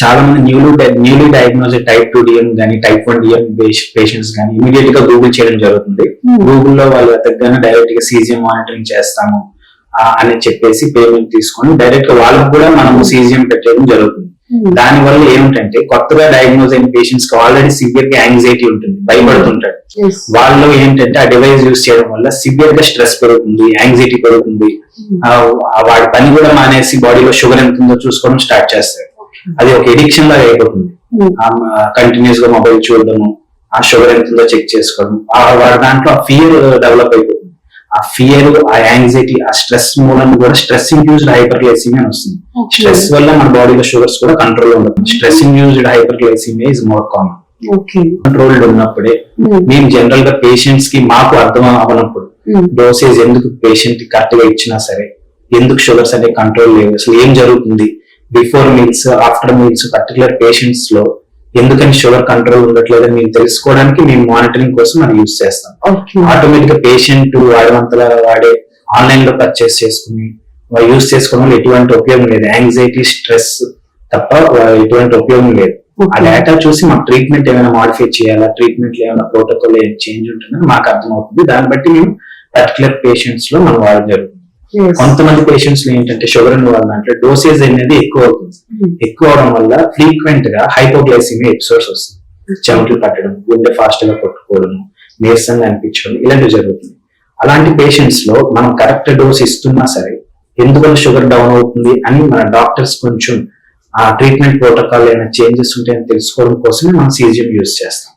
చాలా మంది newly newly diagnosed type two DM కానీ టైప్ వన్ డిఎం పేషెంట్స్ కానీ ఇమీడియట్గా గూగుల్ చేయడం జరుగుతుంది. గూగుల్లో వాళ్ళు వెతకగానే డైరెక్ట్గా సీజిఎం మానిటరింగ్ చేస్తాము అని చెప్పేసి పేమెంట్ తీసుకొని డైరెక్ట్గా వాళ్ళకి కూడా మనము సీజిఎం పెట్టడం జరుగుతుంది. దాని వల్ల ఏమిటంటే కొత్తగా డయాగ్నోజ్ అయిన పేషెంట్స్కి ఆల్రెడీ సివియర్గా యాంగ్జైటీ ఉంటుంది భయపడుతుంటాడు వాళ్ళు ఏంటంటే ఆ డివైస్ యూస్ చేయడం వల్ల సివియర్గా స్ట్రెస్ పెరుగుతుంది యాంగ్జైటీ పెరుగుతుంది. ఆ వాడి పని కూడా మానేసి బాడీలో షుగర్ ఎంత ఉందో చూసుకోవడం స్టార్ట్ చేస్తాడు అది ఒక ఎడిక్షన్ లాగా అయిపోతుంది. కంటిన్యూస్గా మొబైల్ చూడడము ఆ షుగర్ ఎంత ఉందో చెక్ చేసుకోవడం ఆ వాడి దాంట్లో ఆ ఫియర్ డెవలప్ అయిపోతుంది. ఆ ఫియర్ ఆ యాంగ్జైటీ ఆ స్ట్రెస్ మూలంగా కూడా స్ట్రెస్ ఇండ్యూస్డ్ హైపర్గ్లైసిమియా అని వస్తుంది. స్ట్రెస్ వల్ల మన బాడీలో షుగర్స్ కూడా కంట్రోల్ ఉండదు stress induced hyperglycaemia is more common controlled ఉన్నప్పుడే మేము జనరల్గా పేషెంట్స్కి మాకు అర్థం అవ్వనప్పుడు డోసేజ్ ఎందుకు పేషెంట్కి కరెక్ట్గా ఇచ్చినా సరే ఎందుకు షుగర్స్ అనే కంట్రోల్ లేవు అసలు ఏం జరుగుతుంది? Before meals after meals particular పేషెంట్స్లో ఎందుకని షుగర్ కంట్రోల్ ఉండట్లేదు అని మేము తెలుసుకోవడానికి మేము మానిటరింగ్ కోసం అది యూజ్ చేస్తాం. ఓకే ఆటోమేటిక్గా పేషెంట్ వాడమంతలా వాడే ఆన్లైన్లో పర్చేస్ చేసుకుని యూజ్ చేసుకోవడం వల్ల ఎటువంటి ఉపయోగం లేదు. యాంగ్జైటీ స్ట్రెస్ తప్ప ఎటువంటి ఉపయోగం లేదు. ఆ డేటా చూసి మాకు ట్రీట్మెంట్ ఏమైనా మాడిఫై చేయాలా ట్రీట్మెంట్ ఏమైనా ప్రోటోకాల్ ఏమైనా చేంజ్ ఉంటుందని మాకు అర్థమవుతుంది. దాన్ని బట్టి మేము పర్టికులర్ పేషెంట్స్లో మనం వాడడం జరుగుతుంది కొంతమంది పేషెంట్స్లో ఏంటంటే షుగర్ ఉన్న వాళ్ళ దాంట్లో డోసేజ్ అనేది ఎక్కువ అవుతుంది. ఎక్కువ అవడం వల్ల ఫ్రీక్వెంట్గా హైపోగ్లైసిమియా ఎపిసోడ్స్ వస్తుంది. చెమటలు పట్టడం గుండె ఫాస్ట్గా కొట్టుకోవడం నీరసంగా అనిపించడం ఇలాంటివి జరుగుతుంది. అలాంటి పేషెంట్స్లో మనం కరెక్ట్ డోస్ ఇస్తున్నా సరే ఎందువల్ల షుగర్ డౌన్ అవుతుంది అని మన డాక్టర్స్ కొంచెం ఆ ట్రీట్మెంట్ ప్రోటోకాల్ ఏమైనా చేంజెస్ ఉంటాయని తెలుసుకోవడం కోసమే మనం సీజిఎం యూజ్ చేస్తాం.